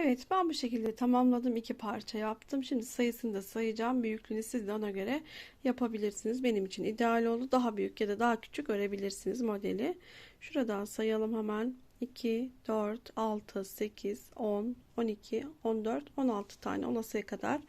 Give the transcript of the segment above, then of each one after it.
Evet ben bu şekilde tamamladım. iki parça yaptım. Şimdi sayısını da sayacağım. Büyüklüğünü siz de ona göre yapabilirsiniz. Benim için ideal oldu. Daha büyük ya da daha küçük örebilirsiniz modeli. Şuradan sayalım hemen. 2, 4, 6, 8, 10, 12, 14, 16 tane olasıya kadar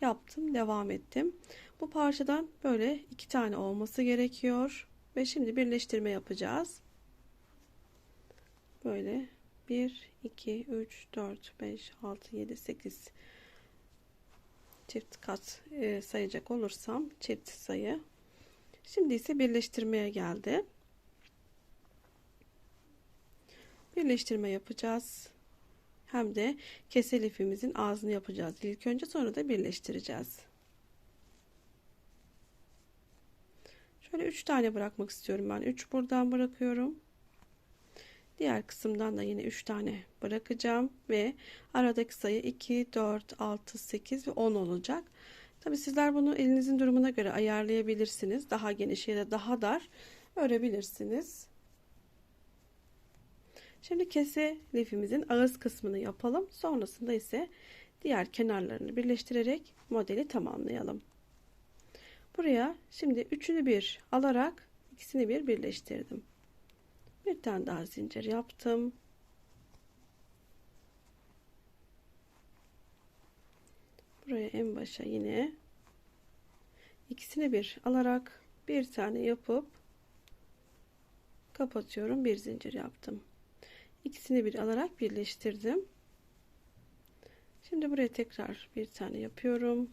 yaptım. Devam ettim. Bu parçadan böyle iki tane olması gerekiyor. Ve şimdi birleştirme yapacağız. Böyle 1, 2, 3, 4, 5, 6, 7, 8 çift kat e, sayacak olursam çift sayı. Şimdi ise birleştirmeye geldi. Birleştirme yapacağız. Hem de kesel ipimizin ağzını yapacağız. İlk önce sonra da birleştireceğiz. Şöyle 3 tane bırakmak istiyorum ben. 3 buradan bırakıyorum. Diğer kısımdan da yine 3 tane bırakacağım ve aradaki sayı 2, 4, 6, 8 ve 10 olacak. Tabi sizler bunu elinizin durumuna göre ayarlayabilirsiniz. Daha geniş ya da daha dar örebilirsiniz. Şimdi kese lifimizin ağız kısmını yapalım. Sonrasında ise diğer kenarlarını birleştirerek modeli tamamlayalım. Buraya şimdi üçünü bir alarak ikisini bir birleştirdim. Bir tane daha zincir yaptım. Buraya en başa yine ikisini bir alarak bir tane yapıp kapatıyorum. Bir zincir yaptım. İkisini bir alarak birleştirdim. Şimdi buraya tekrar bir tane yapıyorum.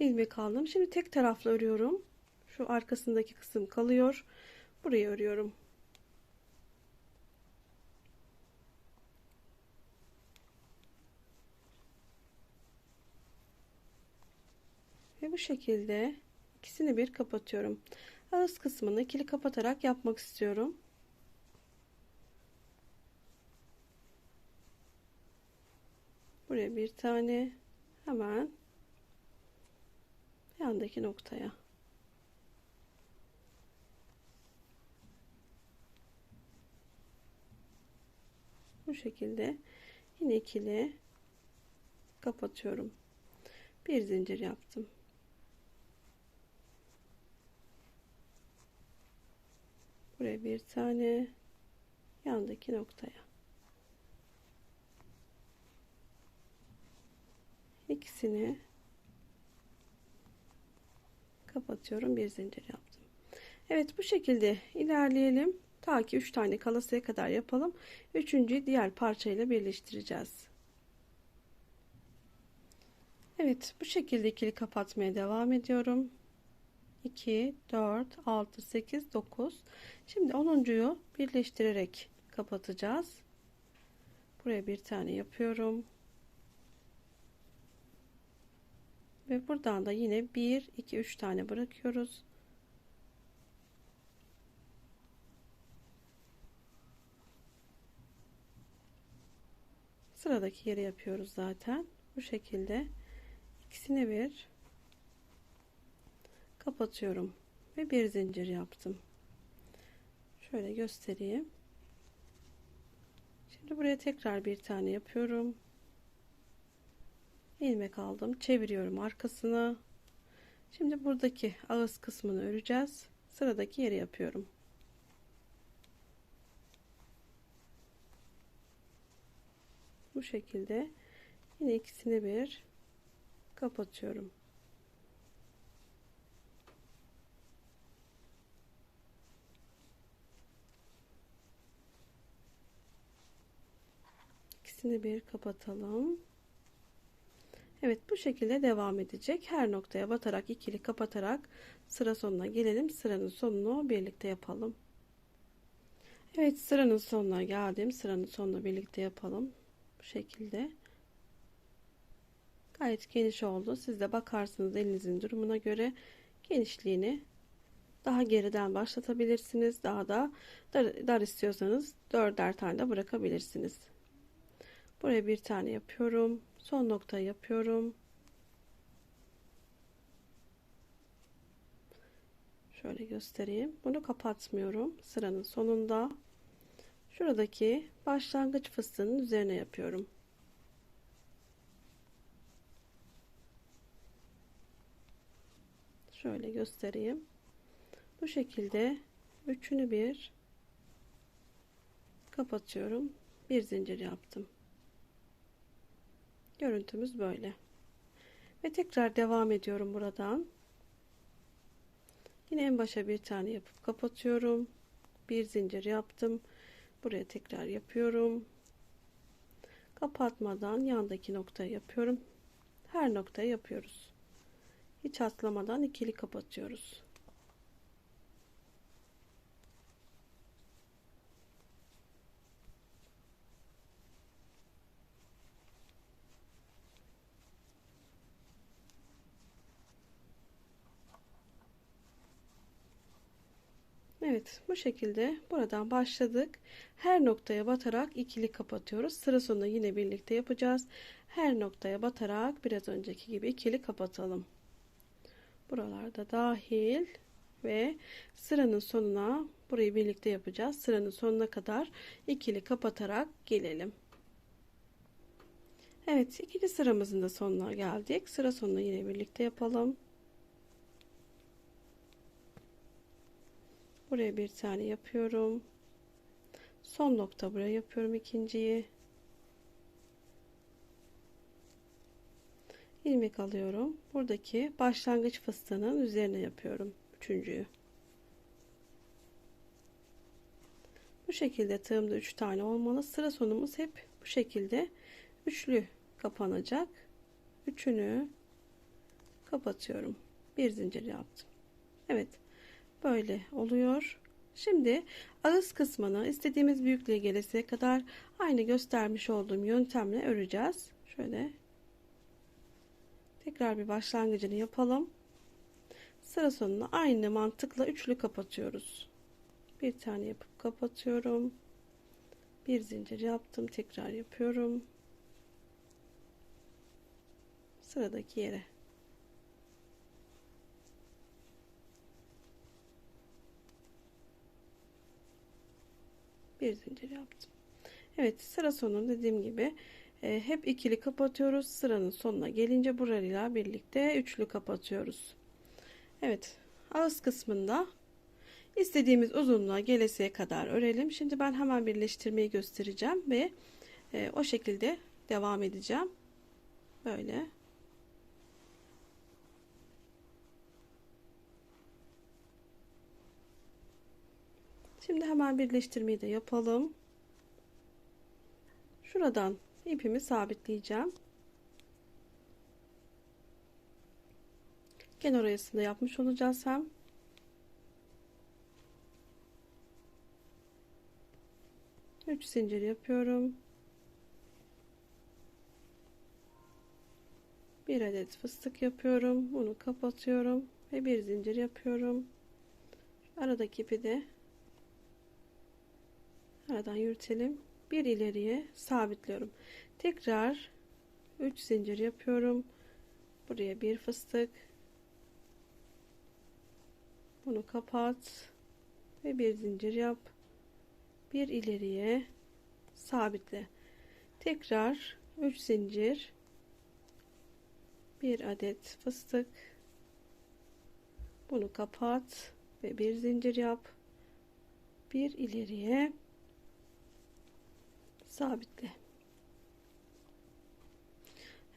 ilmek aldım. Şimdi tek taraflı örüyorum. Şu arkasındaki kısım kalıyor. Burayı örüyorum. Ve bu şekilde ikisini bir kapatıyorum. Ağız kısmını ikili kapatarak yapmak istiyorum. Buraya bir tane hemen yandaki noktaya. Bu şekilde yine ikili kapatıyorum. Bir zincir yaptım. Buraya bir tane yandaki noktaya. ikisini kapatıyorum bir zincir yaptım Evet bu şekilde ilerleyelim ta ki 3 tane kalasıya kadar yapalım. Üçüncüyü diğer parçayla birleştireceğiz. Evet bu şekilde ikili kapatmaya devam ediyorum. 2 4 6 8 9 şimdi 10.yu birleştirerek kapatacağız. Buraya bir tane yapıyorum. Ve buradan da yine 1 2 3 tane bırakıyoruz sıradaki yeri yapıyoruz zaten. Bu şekilde ikisini bir kapatıyorum ve bir zincir yaptım. Şöyle göstereyim. Şimdi buraya tekrar bir tane yapıyorum. İlmek aldım çeviriyorum arkasına. Şimdi buradaki ağız kısmını öreceğiz. Sıradaki yeri yapıyorum bu şekilde yine ikisini bir kapatıyorum ikisini bir kapatalım Evet bu şekilde devam edecek. Her noktaya batarak ikili kapatarak sıra sonuna gelelim. Sıranın sonunu birlikte yapalım. Evet sıranın sonuna geldim. Sıranın sonuna birlikte yapalım. Şekilde. Gayet geniş oldu. Siz de bakarsınız elinizin durumuna göre genişliğini daha geriden başlatabilirsiniz. Daha da dar, dar istiyorsanız dörder tane de bırakabilirsiniz. Buraya bir tane yapıyorum son nokta yapıyorum şöyle göstereyim bunu kapatmıyorum sıranın sonunda Şuradaki başlangıç fıstığının üzerine yapıyorum. Şöyle göstereyim. Bu şekilde üçünü bir kapatıyorum. Bir zincir yaptım. Görüntümüz böyle. Ve tekrar devam ediyorum buradan. Yine en başa bir tane yapıp kapatıyorum. Bir zincir yaptım. Buraya tekrar yapıyorum. Kapatmadan yandaki noktayı yapıyorum. Her noktayı yapıyoruz. Hiç atlamadan ikili kapatıyoruz. Evet bu şekilde buradan başladık. Her noktaya batarak ikili kapatıyoruz. Sıra sonunda yine birlikte yapacağız. Her noktaya batarak biraz önceki gibi ikili kapatalım. Buralarda dahil ve sıranın sonuna burayı birlikte yapacağız. Sıranın sonuna kadar ikili kapatarak gelelim. Evet ikili sıramızın da sonuna geldik. Sıra sonuna yine birlikte yapalım. Buraya bir tane yapıyorum. Son nokta buraya yapıyorum ikinciyi. ilmek alıyorum. Buradaki başlangıç fıstığının üzerine yapıyorum. Üçüncüyü. Bu şekilde tığımda 3 tane olmalı. Sıra sonumuz hep bu şekilde üçlü kapanacak. Üçünü kapatıyorum. Bir zincir yaptım. Evet. Böyle oluyor. Şimdi ağız kısmını istediğimiz büyüklüğe gelesiye kadar aynı göstermiş olduğum yöntemle öreceğiz. Şöyle tekrar bir başlangıcını yapalım. Sıra sonuna aynı mantıkla üçlü kapatıyoruz. Bir tane yapıp kapatıyorum. Bir zincir yaptım. Tekrar yapıyorum. Sıradaki yere bir zincir yaptım. Evet sıra sonu dediğim gibi e, hep ikili kapatıyoruz. Sıranın sonuna gelince burayla birlikte üçlü kapatıyoruz. Evet ağız kısmında istediğimiz uzunluğa gelesiye kadar örelim. Şimdi ben hemen birleştirmeyi göstereceğim ve e, o şekilde devam edeceğim. Böyle. Şimdi hemen birleştirmeyi de yapalım. Şuradan ipimi sabitleyeceğim. Kenar oyasında yapmış olacağız hem. Üç zincir yapıyorum. Bir adet fıstık yapıyorum. Bunu kapatıyorum ve bir zincir yapıyorum. Aradaki ipi de aradan yürütelim. Bir ileriye sabitliyorum. Tekrar 3 zincir yapıyorum. Buraya bir fıstık. Bunu kapat ve bir zincir yap. Bir ileriye sabitle. Tekrar 3 zincir. Bir adet fıstık. Bunu kapat ve bir zincir yap. Bir ileriye sabitle.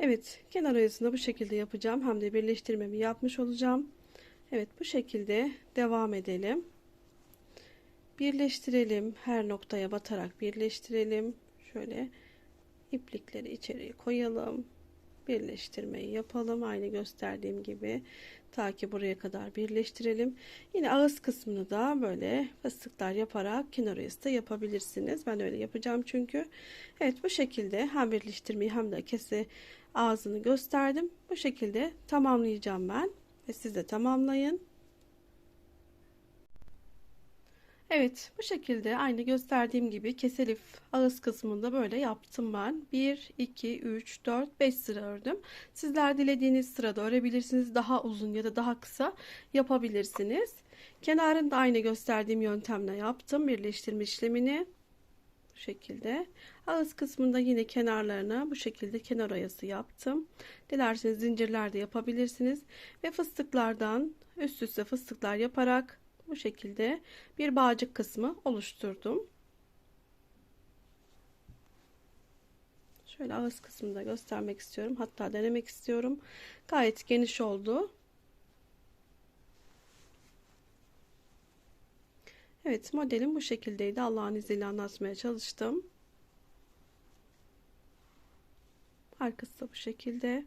Evet kenar oyasını bu şekilde yapacağım. Hem de birleştirmemi yapmış olacağım. Evet bu şekilde devam edelim. Birleştirelim. Her noktaya batarak birleştirelim. Şöyle iplikleri içeriye koyalım. Birleştirmeyi yapalım. Aynı gösterdiğim gibi ta ki buraya kadar birleştirelim. Yine ağız kısmını da böyle fıstıklar yaparak kenar da yapabilirsiniz. Ben öyle yapacağım çünkü. Evet bu şekilde hem birleştirmeyi hem de kese ağzını gösterdim. Bu şekilde tamamlayacağım ben. Ve siz de tamamlayın. Evet bu şekilde aynı gösterdiğim gibi keselif ağız kısmında böyle yaptım ben. 1, 2, 3, 4, 5 sıra ördüm. Sizler dilediğiniz sırada örebilirsiniz. Daha uzun ya da daha kısa yapabilirsiniz. Kenarını da aynı gösterdiğim yöntemle yaptım birleştirme işlemini. Bu şekilde. Ağız kısmında yine kenarlarına bu şekilde kenar oyası yaptım. Dilerseniz zincirler de yapabilirsiniz. Ve fıstıklardan üst üste fıstıklar yaparak bu şekilde bir bağcık kısmı oluşturdum. Şöyle ağız kısmında göstermek istiyorum. Hatta denemek istiyorum. Gayet geniş oldu. Evet modelim bu şekildeydi. Allah'ın izniyle anlatmaya çalıştım. Arkası da bu şekilde.